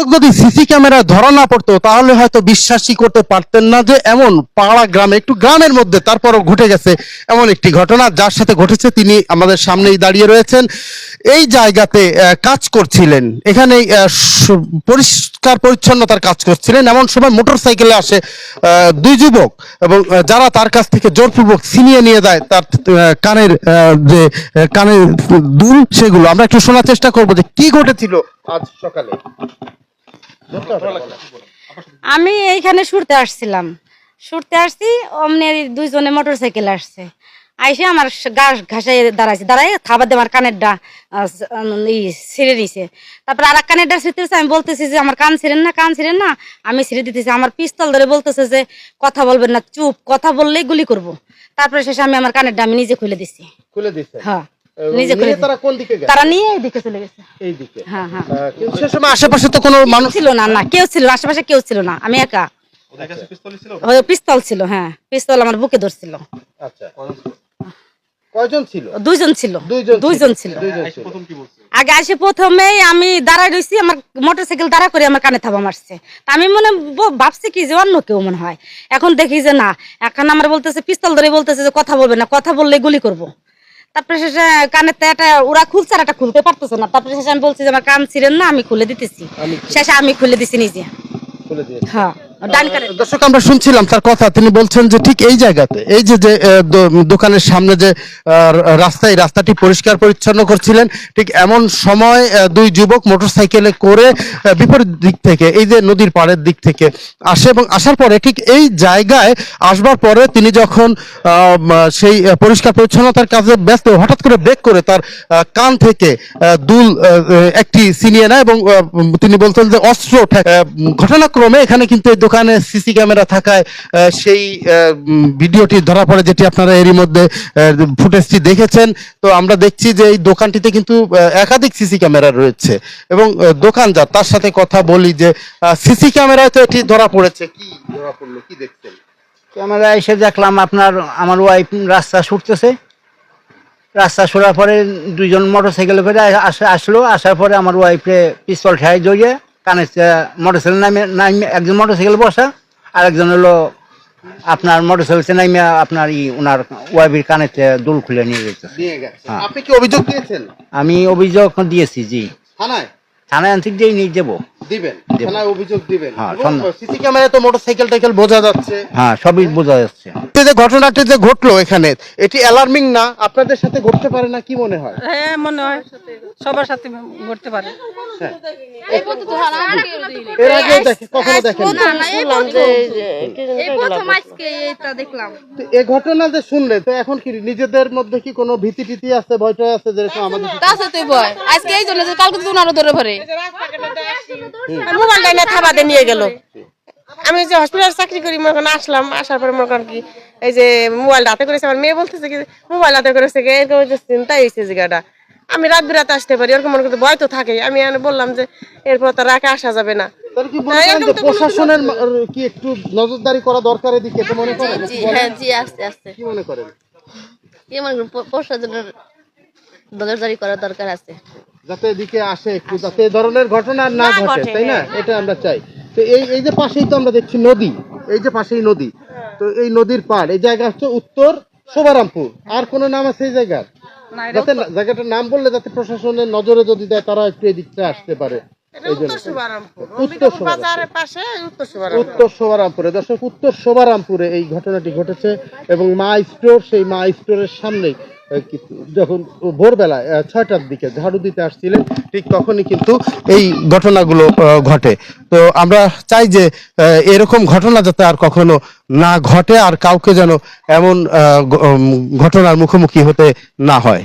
দর্শক, যদি সিসি ক্যামেরায় ধরা না পড়তো, তাহলে হয়তো বিশ্বাসই করতে পারতেন না যে এমন পাড়া গ্রামে, একটু গ্রামের মধ্যে তারপরও ঘটে গেছে এমন একটি ঘটনা, যার সাথে ঘটেছে, তিনি আমাদের সামনেই দাঁড়িয়ে রয়েছেন। এই জায়গাতে কাজ করছিলেন। এখানে পরিষ্কার পরিচ্ছন্নতার কাজ করছিলেন। এমন সময় মোটর সাইকেলে আসে দুই যুবক এবং যারা তার কাছ থেকে জোরপূর্বক ছিনিয়ে নিয়ে যায়, তার কানের যে কানের দুল সেগুলো। আমরা একটু শোনার চেষ্টা করব যে কি ঘটেছিল আজ সকালে। আমি এইখানে শুরতে আসছিলাম। শুরতে আসছি অমনি দুইজনে মোটর সাইকেল আসছে। আইসে আমার ঘাস ঘাসে দাঁড়াইছে। দাঁড়াই খাবার দিয়ে আমার স- উম, ই ছিঁড়ে নিছে। তারপরে আর এক কানের ডা ছিঁড়তেছে আমি বলতেছি যে আমার কান ছিঁড়েন না কান ছিঁড়েন না। আমি ছিঁড়ে দিতেছি। আমার পিস্তল ধরে বলতেছে যে কথা বলবেন না চুপ কথা বললেই গুলি করব। তারপরে শেষে আমি আমার কানের ডা আমি নিজে খুলে দিছি। খুলে দিচ্ছে হ্যাঁ। নিজে খুলে তারা কোন দিকে গেছে? তারা নিয়ে এইদিকে চলে গেছে। এই দিকে। হ্যাঁ হ্যাঁ। কিন্তু সে সময় আশেপাশে তো কোনো মানুষ ছিল না না কেউ ছিল না, আশেপাশে কেউ ছিল না। আমি একা। ওই পিস্তল ছিল? হ্যাঁ। পিস্তল আমার বুকে ধরছিল। আচ্ছা। কয়জন ছিল? দুইজন ছিল। দুইজন দুইজন ছিল। আগে আসে প্রথমেই আমি দাঁড়ায় রইছি আমার মোটরসাইকেল দাঁড়া করে আমার কানে থাবা মারছে। তা আমি মনে ব- ভাবছি কি যে অন্য কেউ মনে হয়। এখন দেখি যে না এখন আমার বলতেছে পিস্তল ধরে বলতেছে যে কথা বলবে না কথা বললে গুলি করব। তারপরে শেষে কানের একটা ওরা খুলছে আর একটা খুলতে পারতেছে না। তারপরে শেষে আমি বলছি যে আমার কান ছিলেন না আমি খুলে দিতেছি। শেষে আমি খুলে দিছি নিজে। হ্যাঁ। দর্শক আমরা শুনছিলাম তার কথা। তিনি বলছেন যে ঠিক এই জায়গাতে এই যে যে দোকানের সামনে যে রাস্তায় রাস্তাটি পরিষ্কার পরিচ্ছন্ন করছিলেন ঠিক এমন সময় দুই যুবক মোটরসাইকেলে করে বিপরীত দিক থেকে এই যে নদীর পাড়ের দিক থেকে আসে এবং আসার পরে ঠিক এই জায়গায় আসবার পরে তিনি যখন সেই পরিষ্কার পরিচ্ছন্নতার কাজে ব্যস্ত হঠাৎ করে ব্রেক করে তার কান থেকে দুল একটি ছিনিয়ে নেয় এবং তিনি বলছেন যে অস্ত্র ঘটনাক্রমে এখানে কিন্তু এই দোকানে সিসি ক্যামেরা থাকায় সেই ভিডিওটি ধরা পড়ে যেটি আপনারা এরই মধ্যে ফুটেজটি দেখেছেন। তো আমরা দেখছি যে এই দোকানটিতে কিন্তু একাধিক সিসি ক্যামেরা রয়েছে এবং আহ, দোকানদার তার সাথে কথা বলি যে সিসি ক্যামেরায় তো এটি ধরা পড়েছে। কি ধরা পড়ল? কি দেখছেন? ক্যামেরা এসে দেখলাম আপনার আমার ওয়াইফ রাস্তা ছুটতেছে। রাস্তা সরার পরে দুইজন মোটর সাইকেলে করে আসে আসলো। আসার পরে আমার ওয়াইফে পিস্তল ঠাই জড়িয়ে কানে মোটর সাইকেল নামে নামে একজন মোটর সাইকেল বসা আর একজন হলো আপনার মোটর সাইকেল নামে আপনার ই ওনার ওয়াইফের কানেতে দুল খুলে নিয়ে গেছে। হ্যাঁ। আপনি কি অভিযোগ দিয়েছেন? আমি অভিযোগ দিয়েছি জি। থানায়? থানায় আনতে দিয়ে নিয়ে যাব দিবেন। দেব। থানায় অভিযোগ দিবেন। হ্যাঁ, সিসি ক্যামেরায় তো মোটরসাইকেল টাইকেল বোঝা যাচ্ছে। হ্যাঁ সবই বোঝা যাচ্ছে। এই যে ঘটনাটি যে ঘটলো এখানে এটি অ্যালার্মিং না? আপনাদের সাথে ঘটতে পারে না কি মনে হয়? হ্যাঁ মনে হয়। সবার সাথে ঘটতে পারে। এর আগে দেখে কখনো দেখেন এই প্রথম আজকে এটা দেখলাম। এই ঘটনা। যে শুনলে তো এখন কি নিজেদের মধ্যে কি কোনো ভীতি টিতি আছে ভয় টয় আছে যেরকম আমাদের তার সাথে ভয়। আজকে এই জন্য যে কালকে তো উনারও ধরে ভরে মোবাইলটা থাবাতে নিয়ে গেল। আমি যে হসপিটাল চাকরি করি মনে করেন আসলাম আসার পরে মনে করেন কি এই যে মোবাইল হাতে করেছে আমার মেয়ে বলতেছে কি মোবাইল হাতে করেছে কি? এরকম চিন্তা হয়েছে জায়গাটা আমি রাত বিরাতে আসতে পারি এরকম মনে করতে ভয় তো থাকে আমি বললাম যে এরপর তো রাখে আসা যাবে না। তাহলে কি করেন যে প্রশাসনের কি একটু নজরদারি করা দরকার এদিকে তো মনে করেন? হ্যাঁ জি আস্তে আস্তে কি মনে করেন? কি মনে করেন প্রশাসনের নজরদারি দরকার আছে। যাতে এদিকে আসে একটু যাতে এই ধরনের ঘটনা না ঘটে তাই না? এটা আমরা চাই। তো এই এই যে পাশেই তো আমরা দেখছি নদী এই যে পাশেই নদী। তো এই নদীর পাড় এই জায়গা হচ্ছে উত্তর শোভারামপুর। আর কোনো নাম আছে এই জায়গার? যাতে জায়গাটার নাম বললে যাতে প্রশাসনের নজরে যদি দেয় তারা একটু এদিকটা আসতে পারে। উত্তর শোভারামপুরে দর্শক উত্তর শোভারামপুরে এই ঘটনাটি ঘটেছে এবং মা স্টোর সেই মা স্টোরের সামনেই যখন ভোরবেলায় আহ, ছয়টার দিকে ঝাড়ু দিতে আসছিলেন ঠিক তখনই কিন্তু এই ঘটনাগুলো ঘটে। তো আমরা চাই যে এরকম ঘটনা যাতে আর কখনো না ঘটে আর কাউকে যেন এমন আহ, ঘটনার মুখোমুখি হতে না হয়।